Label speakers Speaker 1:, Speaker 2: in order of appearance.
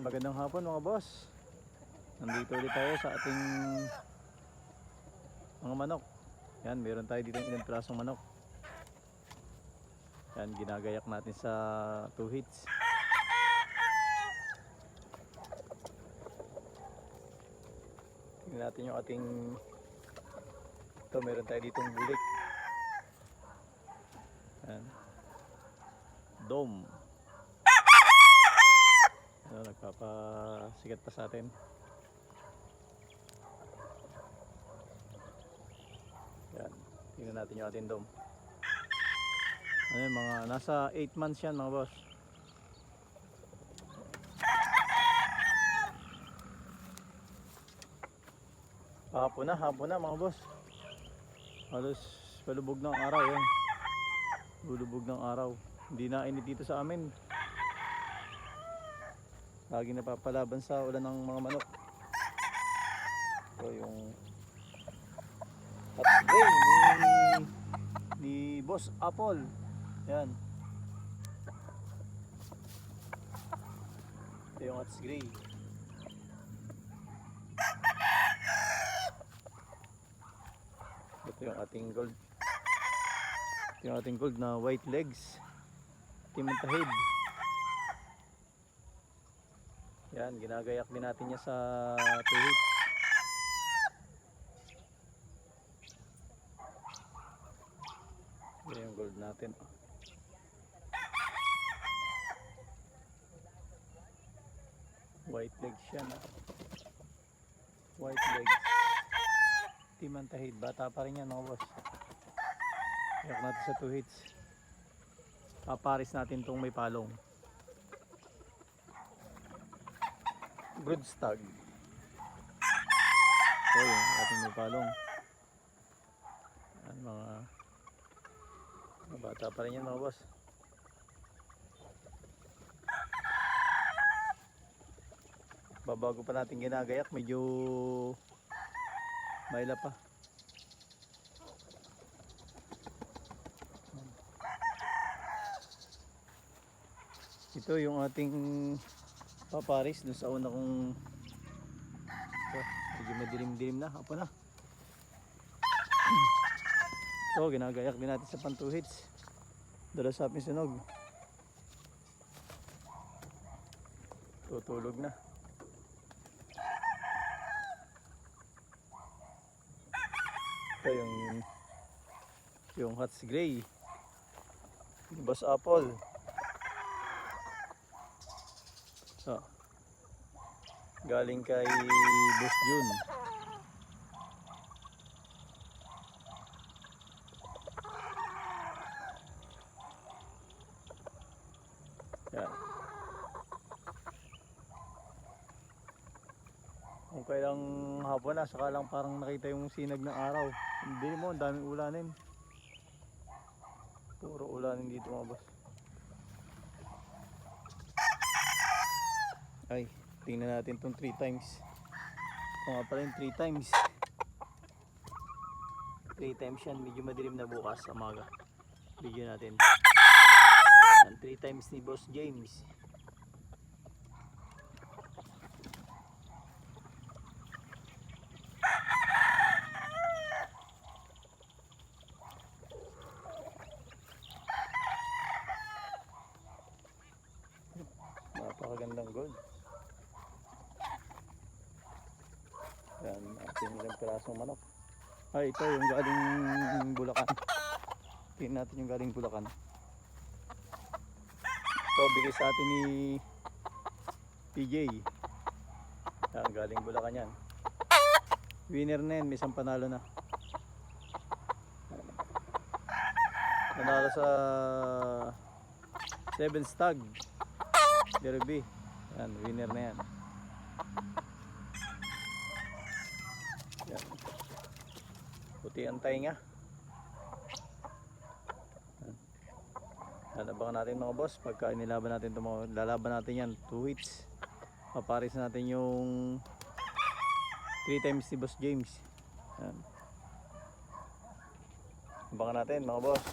Speaker 1: Yan, magandang hapon mga boss. Nandito ulit tayo sa ating mga manok. Yan, meron tayo dito ilang pirasong manok. Yan, ginagayak natin sa 2 hits. Tingnan natin yung ating ito, meron tayo ditong bulik. Yan. Dome. Ano, nagpapasikat pa sa atin. Yan. Tingnan natin yung ating dome. Ano yun, mga nasa 8 months yan mga boss. Hapon na, hapon na mga boss. Halos palubog ng araw yan. Lulubog ng araw. Hindi na init dito sa amin. Lagi napapalaban sa ulan ng mga manok. Ito yung spray ni, ni Boss Apple. Yan. Ito yung hot gray. Ito yung ating gold. Ito yung ating gold na white legs. Timantahid. Yan, ginagayak din natin niya sa tuhit. Yan yung gold natin. White legs siya na. White legs. Timantahid. Bata pa rin yan mga boss. Yak natin sa two hits. Paparis natin tong may palong. Broodstag. Ito yung ating may palong. Yan, mga, mga bata pa rin yan mga boss. Babago pa natin ginagayak, medyo maila pa. Ito yung ating paparis dun sa una kong ito, medyo madilim-dilim na, apo na. So, ginagayak din natin sa pantuhits. Dala sa ating sunog. Tutulog na. Ito yung yung hot gray. Boss Apple. So, galing kay Boss Jun. Yan. Kung kailang hapon na, saka lang parang nakita yung sinag ng araw. Hindi mo, ang daming ulanin. Puro ulanin dito mga boss. Ay, tingnan natin tong 3 times. Ito nga pala yung 3 times. 3 times yan, medyo madilim na bukas sa maga. Video natin. Yan, 3 times ni Boss James. Napakagandang gold. Yan, ating ilang pirasong manok. Ay, ito yung galing Bulacan. Tingnan natin yung galing Bulacan. Ito, bigay sa atin ni PJ. Yan, galing Bulacan yan. Winner na yan, may isang panalo na. Panalo sa 7 stag. Derby. Yan, winner na. Yan. Puti ang tainga. Abangan natin mga boss. Pagka inilaban natin ito, lalaban natin yan. 2 hits. Paparis natin yung 3 times si Boss James. Yan. Abangan natin mga boss.